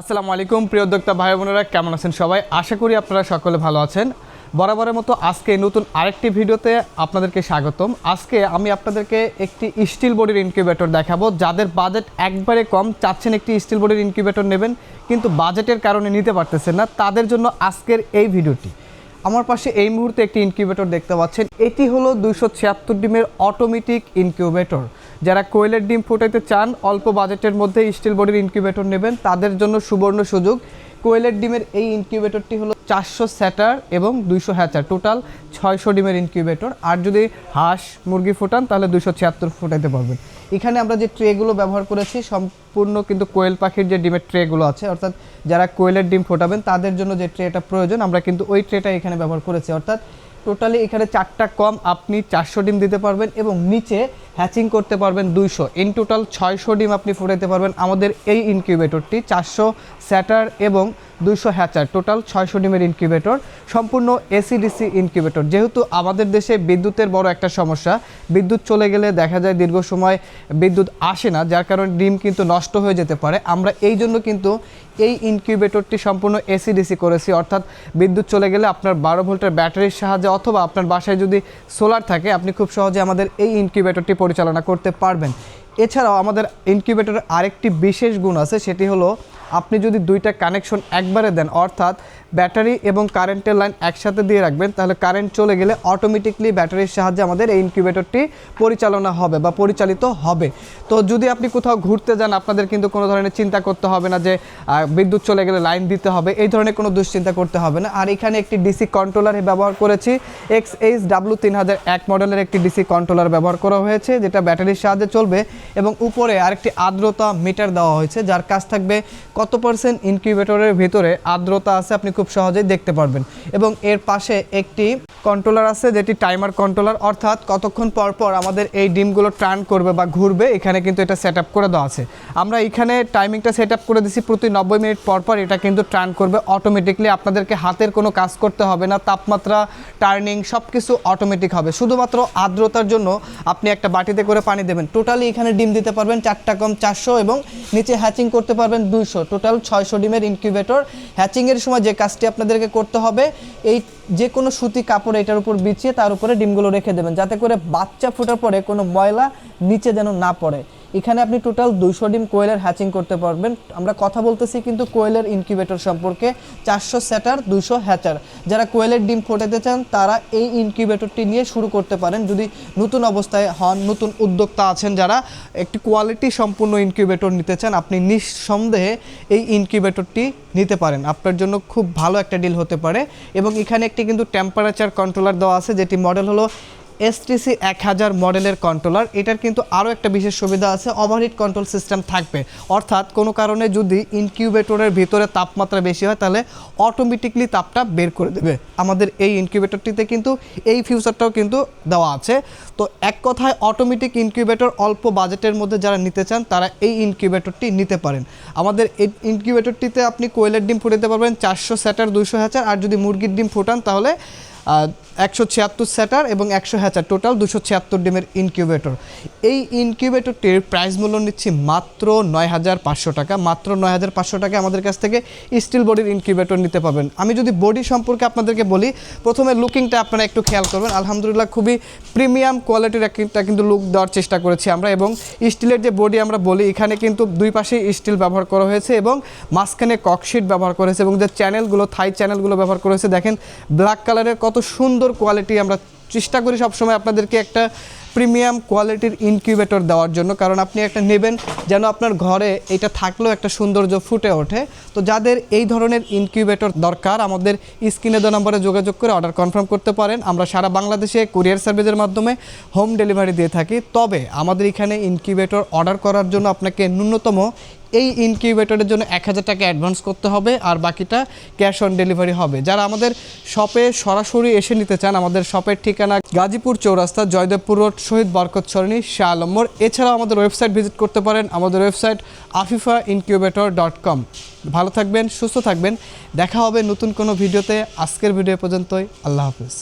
আসসালামু আলাইকুম, প্রিয় উদ্যোক্তা ভাই বোনেরা, কেমন আছেন সবাই? আশা করি আপনারা সকলে ভালো আছেন। বরাবরের মতো আজকে নতুন আরেকটি ভিডিওতে আপনাদেরকে স্বাগতম। আজকে আমি আপনাদেরকে একটি স্টিল বডির ইনকিউবেটর দেখাবো। যাদের বাজেট একবারে কম, চাচ্ছেন একটি স্টিল বডির ইনকিউবেটর নেবেন, কিন্তু বাজেটের কারণে নিতে পারতেছেন না, তাদের জন্য আজকের এই ভিডিওটি। আমার পাশে এই মুহূর্তে একটি ইনকিউবেটর দেখতে পাচ্ছেন। এটি হলো দুইশো ছিয়াত্তর ডিমের অটোমেটিক ইনকিউবেটর যারা কোয়েলের ডিম ফুটাইতে চান, অল্প বাজেটের মধ্যে স্টিল বডির ইনকিউবেটর নেবেন। তাদের জন্য সুবর্ণ সুযোগ। কোয়েলের ডিমের এই ইনকিউবেটরটি হলো চারশো স্যাটার এবং দুইশো হ্যাচার। টোটাল ছয়শো ডিমের ইনকিউবেটর আর যদি হাঁস মুরগি ফুটান, তাহলে দুইশো ছিয়াত্তর ফুটাইতে পারবেন। এখানে আমরা যে ট্রেগুলো ব্যবহার করেছি, সম্পূর্ণ কিন্তু কোয়েল পাখির যে ডিমের ট্রেগুলো আছে, অর্থাৎ যারা কোয়েলের ডিম ফোটাবেন, তাদের জন্য যে ট্রেটা প্রয়োজন, আমরা কিন্তু ওই ট্রেটা এখানে ব্যবহার করেছি। অর্থাৎ টোটালি এখানে চারটা কম, আপনি চারশো ডিম দিতে পারবেন এবং নিচে হ্যাচিং করতে পারবেন দুইশো। ইন টোটাল ছয়শো ডিম আপনি ফুটাইতে পারবেন আমাদের এই ইনকিউবেটরটি চারশো স্যাটার এবং দুইশো হ্যাচার। টোটাল ছয়শো ডিমের ইনকিউবেটর সম্পূর্ণ এসিডিসি ইনকিউবেটর যেহেতু আমাদের দেশে বিদ্যুতের বড় একটা সমস্যা, বিদ্যুৎ চলে গেলে দেখা যায় দীর্ঘ সময় বিদ্যুৎ আসে না, যার কারণে ডিম কিন্তু নষ্ট হয়ে যেতে পারে। আমরা এই জন্য কিন্তু এই ইনকিউবেটরটি সম্পূর্ণ এসিডিসি করেছি। অর্থাৎ বিদ্যুৎ চলে গেলে আপনার বারো ভোল্টের ব্যাটারির সাহায্যে অথবা আপনার বাসায় যদি সোলার থাকে, আপনি খুব সহজে আমাদের এই ইনকিউবেটরটি পরিচালনা করতে পারবেন। এছাড়াও আমাদের ইনকিউবেটরের আরেকটি বিশেষ গুণ আছে সেটি হলো আপনি যদি দুইটা কানেকশন একবারে দেন, অর্থাৎ ব্যাটারি এবং কারেন্টের লাইন একসাথে দিয়ে রাখবেন, তাহলে কারেন্ট চলে গেলে অটোমেটিকলি ব্যাটারির সাহায্যে আমাদের এই ইনকিউবেটরটি পরিচালনা হবে বা পরিচালিত হবে। তো যদি আপনি কোথাও ঘুরতে যান, আপনাদের কিন্তু কোনো ধরনের চিন্তা করতে হবে না যে বিদ্যুৎ চলে গেলে লাইন দিতে হবে, এই ধরনের কোনো দুশ্চিন্তা করতে হবে না। আর এখানে একটি ডিসি কন্ট্রোলার ব্যবহার করেছি এক্স এইচ ডাব্লু তিন হাজার এক মডেলের একটি ডিসি কন্ট্রোলার ব্যবহার করা হয়েছে, যেটা ব্যাটারির সাহায্যে চলবে এবং উপরে আরেকটি আর্দ্রতা মিটার দেওয়া হয়েছে, যার কাজ থাকবে কত পার্সেন্ট ইনকিউবেটরের ভিতরে আর্দ্রতা আছে আপনি খুব সহজেই দেখতে পারবেন। এবং এর পাশে একটি কন্ট্রোলার আছে যেটি টাইমার কন্ট্রোলার অর্থাৎ কতক্ষণ পর পর আমাদের এই ডিমগুলো টার্ন করবে বা ঘুরবে, এখানে কিন্তু এটা সেট আপ করে দেওয়া আছে। আমরা এখানে টাইমিংটা সেট আপ করে দিছি প্রতি নব্বই মিনিট পর পর, এটা কিন্তু টার্ন করবে অটোমেটিকলি আপনাদেরকে হাতের কোনো কাজ করতে হবে না, তাপমাত্রা টার্নিং সব কিছু অটোমেটিক হবে। শুধুমাত্র আর্দ্রতার জন্য আপনি একটা বাটিতে করে পানি দেবেন। টোটালি এখানে ডিম দিতে পারবেন চারটা কম চারশো এবং নিচে হ্যাচিং করতে পারবেন দুইশো। টোটাল ছয়শো ডিমের ইনকিউবেটর হ্যাচিংয়ের সময় যে কাজটি আপনাদেরকে করতে হবে, এই যে কোনো সুতি কাপড় এটার উপর বিছিয়ে তার উপরে ডিমগুলো রেখে দেবেন, যাতে করে বাচ্চা ফোটার পরে কোনো ময়লা নিচে যেন না পড়ে। এখানে আপনি টোটাল দুইশো ডিম কোয়েলের হ্যাচিং করতে পারবেন। আমরা কথা বলতেছি কিন্তু কোয়েলের ইনকিউবেটর সম্পর্কে। চারশো স্যাটার দুশো হ্যাচার যারা কোয়েলের ডিম ফোটাতে চান, তারা এই ইনকিউবেটরটি নিয়ে শুরু করতে পারেন। যদি নতুন অবস্থায় হন, নতুন উদ্যোক্তা আছেন যারা, একটি কোয়ালিটি সম্পূর্ণ ইনকিউবেটর নিতে চান, আপনি নিঃসন্দেহে এই ইনকিউবেটরটি নিতে পারেন। আপনার জন্য খুব ভালো একটা ডিল হতে পারে। এবং এখানে একটি কিন্তু টেম্পারেচার কন্ট্রোলার দেওয়া আছে, যেটি মডেল হলো এসটিসি এক হাজার মডেলের কন্ট্রোলার এটার কিন্তু আরও একটা বিশেষ সুবিধা আছে ওভারহিট কন্ট্রোল সিস্টেম থাকবে। অর্থাৎ কোনো কারণে যদি ইনকিউবেটরের ভিতরে তাপমাত্রা বেশি হয়, তাহলে অটোমেটিকলি তাপটা বের করে দেবে। আমাদের এই ইনকিউবেটরটিতে কিন্তু এই ফিউচারটাও কিন্তু দেওয়া আছে। তো এক কথায় অটোমেটিক ইনকিউবেটর অল্প বাজেটের মধ্যে যারা নিতে চান, তারা এই ইনকিউবেটরটি নিতে পারেন। আমাদের এই ইনকিউবেটরটিতে আপনি কোয়েলের ডিম ফুটাতে পারবেন চারশো স্যাটার দুইশো হ্যাচার, আর যদি মুরগির ডিম ফুটান, তাহলে একশো ছিয়াত্তর স্যাটার এবং একশো হ্যাচার টোটাল দুশো ছিয়াত্তর ডিমের ইনকিউবেটর। এই ইনকিউবেটরটির প্রাইস মূল্য নিচ্ছি মাত্র নয় হাজার পাঁচশো টাকা। মাত্র নয় হাজার পাঁচশো টাকা আমাদের কাছ থেকে স্টিল বডির ইনকিউবেটর নিতে পাবেন আমি যদি বডি সম্পর্কে আপনাদেরকে বলি, প্রথমে লুকিংটা আপনারা একটু খেয়াল করবেন। আলহামদুলিল্লাহ খুবই প্রিমিয়াম কোয়ালিটির একটা কিন্তু লুক দেওয়ার চেষ্টা করেছি আমরা এবং স্টিলের যে বডি আমরা বলি, এখানে কিন্তু দুই পাশে স্টিল ব্যবহার করা হয়েছে এবং মাঝখানে ককশিট ব্যবহার করেছে এবং যে চ্যানেলগুলো, থাই চ্যানেলগুলো ব্যবহার করেছে দেখেন ব্ল্যাক কালারের কত সুন্দর কোয়ালিটি আমরা চেষ্টা করি সবসময় আপনাদেরকে একটা প্রিমিয়াম কোয়ালিটির ইনকিউবেটর দেওয়ার জন্য, কারণ আপনি একটা নেবেন যেন আপনার ঘরে এটা থাকলেও একটা সৌন্দর্য ফুটে ওঠে। তো যাদের এই ধরনের ইনকিউবেটর দরকার, আমাদের স্ক্রিনে দেওয়া নম্বরে যোগাযোগ করে অর্ডার কনফার্ম করতে পারেন। আমরা সারা বাংলাদেশে কুরিয়ার সার্ভিসের মাধ্যমে হোম ডেলিভারি দিয়ে থাকি। তবে আমাদের এখানে ইনকিউবেটর অর্ডার করার জন্য আপনাকে ন্যূনতম এই ইনকিউবেটরের জন্য এক হাজার টাকা অ্যাডভান্স করতে হবে, আর বাকিটা ক্যাশ অন ডেলিভারি হবে। যারা আমাদের শপে সরাসরি এসে নিতে চান, আমাদের শপের ঠিকানা গাজীপুর চৌরাস্তা, জয়দেবপুর রোড শহীদ বরকত সরণি, শাহ আলম্বর এছাড়াও আমাদের ওয়েবসাইট ভিজিট করতে পারেন আমাদের website Afifa incubator dot com. ভালো থাকবেন, সুস্থ থাকবেন। দেখা হবে নতুন কোনো ভিডিওতে। আজকের ভিডিও পর্যন্তই। আল্লাহ হাফিজ।